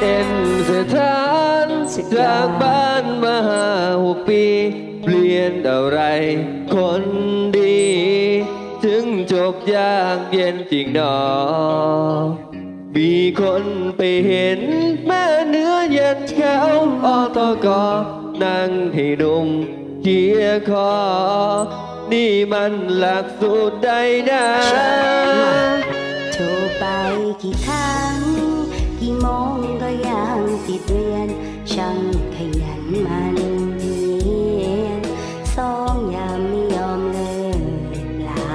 เอ็นสถานสุดยอดจากบ้านมาห้าหกปี เปลี่ยนอะไร คนดี ถึงจบยากเย็นจริงหนอ มีคนไปเห็นแม่เนื้อเย็นแก้วอตกอนั่งให้หนุ่มเกียคอ นี่มันหลักสูตรใดนะโทรไปกี่ครั้ง โมงก็ยังติดเรียน ช่างขยันมันเพียนสองยามไม่ยอมเลิกลา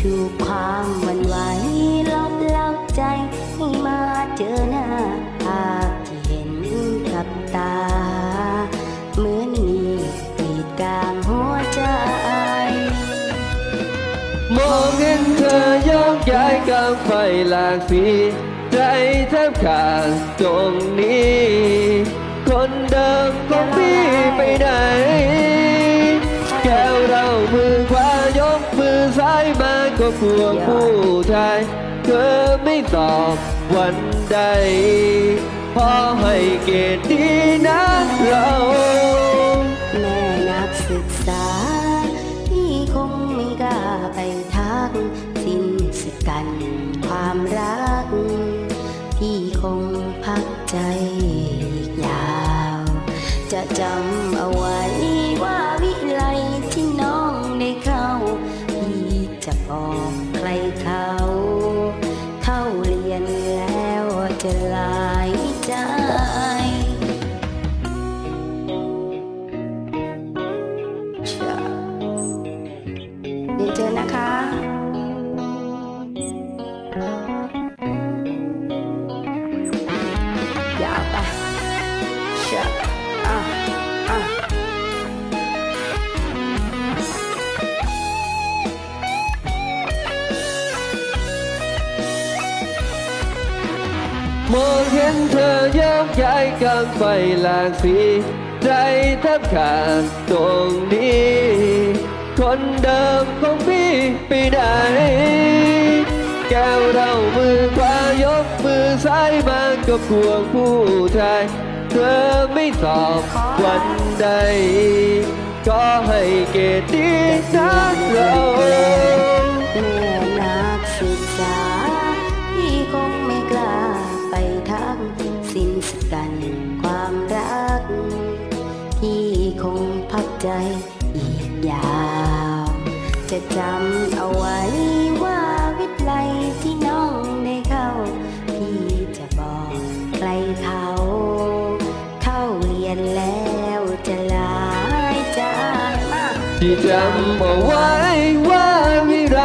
ถูกความวันไหวลบเล่าใจให้มาเจอหน้าภาพที่เห็นกับตา เหมือนมีกรีดกลางหัวใจมองเห็นเธอยกย้ายกลางไฟหลากสี ใจแทบขาดตรงนี้ คนเดิมของพี่ไปไหน แก้วเรามือขวายกมือซ้ายมาก็กลัวผู้ชายเธอไม่ตอบวันใด พอให้เกียรตินะเราแม่นักศึกษา พี่คงไม่กล้าไปทักสิ้นสกันความรัก ใจอีกยาว จะจำเอาไว้ ยาวไปเชื่ออะอะมองเห็นเธอยกย้าย แทบขาดตรงนี้คนเดิมของพี่ไปไหนแก้วเรามือขวายกมือซ้ายมาก็พวงผู้ชาย เธอไม่ตอบวันใด ก็ให้เกียรติดีนะเราแม่นักศึกษา พี่คงไม่กล้าไปทักสิ้นสกันความรัก พี่คงพักใจอีกยาว จะจำเอาไว้ว่า ที่จำเอาไว้ว่ามีไร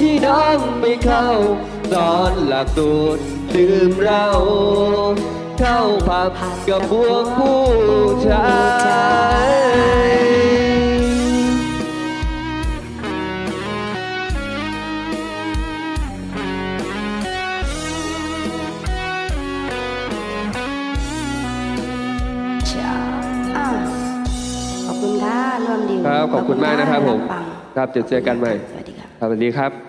ที่น้องไม่เข้า ตอนหลักสูตรดื่มเรา เข้าผับกับพวกผู้ชาย คุณค่ะร่วมดิวครับขอบคุณมากนะครับผมปังครับจะเจอกันใหม่ สวัสดีครับครับสวัสดีครับ